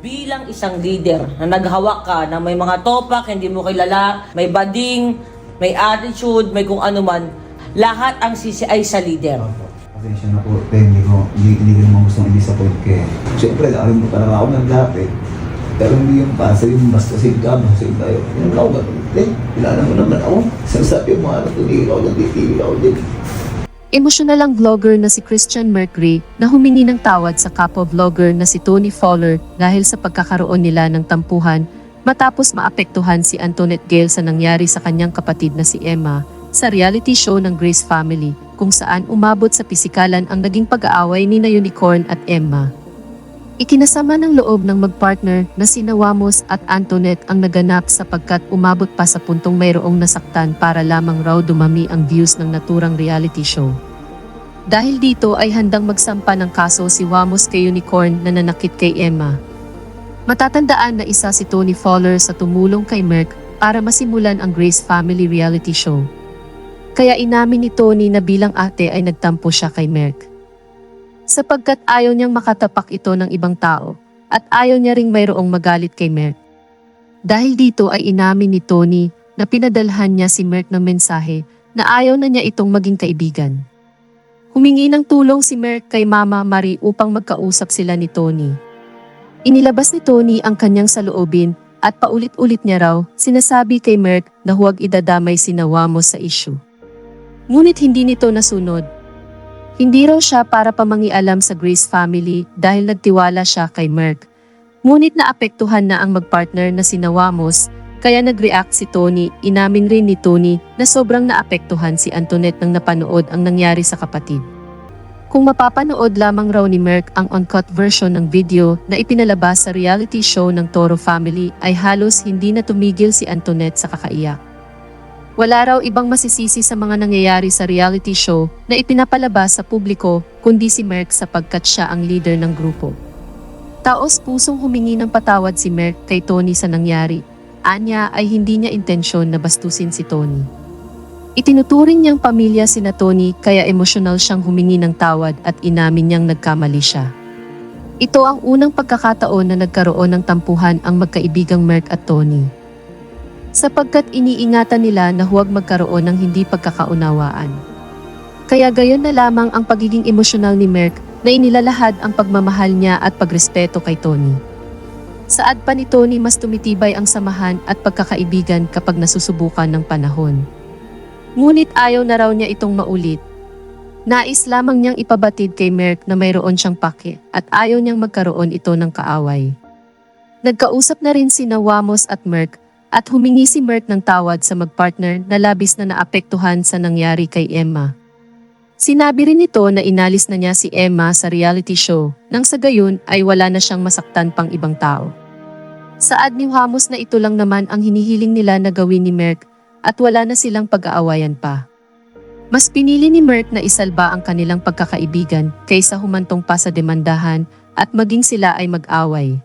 bilang isang leader na naghawak ka na may mga topak, hindi mo kilala, may bading, may attitude, may kung ano man, lahat ang sisi ay sa leader. Pasensya na po, te, hindi ko, hindi, hindi ko naman gustong i-disappoint kayo. Siyempre, alam mo parang ako ng dati. Pero hindi yung pasa, yung basta save ka, save tayo. Yung ako ba? Te, kilala mo naman ako. Yung mga ano, tumigil ako, nagtitigil ako din. Emosyonal ang vlogger na si Christian Mercury na humingi ng tawad sa kapwa vlogger na si Tony Fowler dahil sa pagkakaroon nila ng tampuhan matapos maapektuhan si Antoinette Gale sa nangyari sa kanyang kapatid na si Emma sa reality show ng Grace Family kung saan umabot sa pisikalan ang naging pag-aaway ni na Unicorn at Emma. Ikinasama ng loob ng magpartner na sina Wamos at Antoinette ang naganap sapagkat umabot pa sa puntong mayroong nasaktan para lamang raw dumami ang views ng naturang reality show. Dahil dito ay handang magsampa ng kaso si Wamos kay Unicorn na nanakit kay Emma. Matatandaan na isa si Tony Fowler sa tumulong kay Merck para masimulan ang Grace Family reality show. Kaya inamin ni Tony na bilang ate ay nagtampo siya kay Merck sapagkat ayaw niyang makatapak ito ng ibang tao at ayaw niya ring mayroong magalit kay Merck. Dahil dito ay inamin ni Tony na pinadalhan niya si Merck ng mensahe na ayaw na niya itong maging kaibigan. Humingi ng tulong si Merck kay Mama Marie upang magkausap sila ni Tony. Inilabas ni Tony ang kanyang saloobin at paulit-ulit niya raw sinasabi kay Merck na huwag idadamay si Nawamos sa issue. Ngunit hindi nito nasunod hindi raw siya para pamangialam sa Grace family dahil nagtiwala siya kay Merck. Ngunit naapektuhan na ang magpartner na si Nawamos, kaya nag-react si Tony, inamin rin ni Tony na sobrang naapektuhan si Antoinette nang napanood ang nangyari sa kapatid. Kung mapapanood lamang raw ni Merck ang uncut version ng video na ipinalabas sa reality show ng Toro family ay halos hindi na tumigil si Antoinette sa kakaiyak. Wala raw ibang masisisi sa mga nangyayari sa reality show na ipinapalabas sa publiko kundi si Merck sapagkat siya ang leader ng grupo. Taos pusong humingi ng patawad si Merck kay Tony sa nangyari. Anya ay hindi niya intensyon na bastusin si Tony. Itinuturing niyang pamilya si na Tony kaya emosyonal siyang humingi ng tawad at inamin niyang nagkamali siya. Ito ang unang pagkakataon na nagkaroon ng tampuhan ang magkaibigang Merck at Tony sapagkat iniingatan nila na huwag magkaroon ng hindi pagkakaunawaan. Kaya gayon na lamang ang pagiging emosyonal ni Merck na inilalahad ang pagmamahal niya at pagrespeto kay Tony. Saad pa ni Tony mas tumitibay ang samahan at pagkakaibigan kapag nasusubukan ng panahon. Ngunit ayaw na raw niya itong maulit. Nais lamang niyang ipabatid kay Merck na mayroon siyang pake at ayaw niyang magkaroon ito ng kaaway. Nagkausap na rin si Wamos at Merck at humingi si Mert ng tawad sa magpartner na labis na naapektuhan sa nangyari kay Emma. Sinabi rin nito na inalis na niya si Emma sa reality show nang sa gayon ay wala na siyang masaktan pang ibang tao. Saad ni Hamos na ito lang naman ang hinihiling nila na gawin ni Merck at wala na silang pag-aawayan pa. Mas pinili ni Merck na isalba ang kanilang pagkakaibigan kaysa humantong pa sa demandahan at maging sila ay mag-away.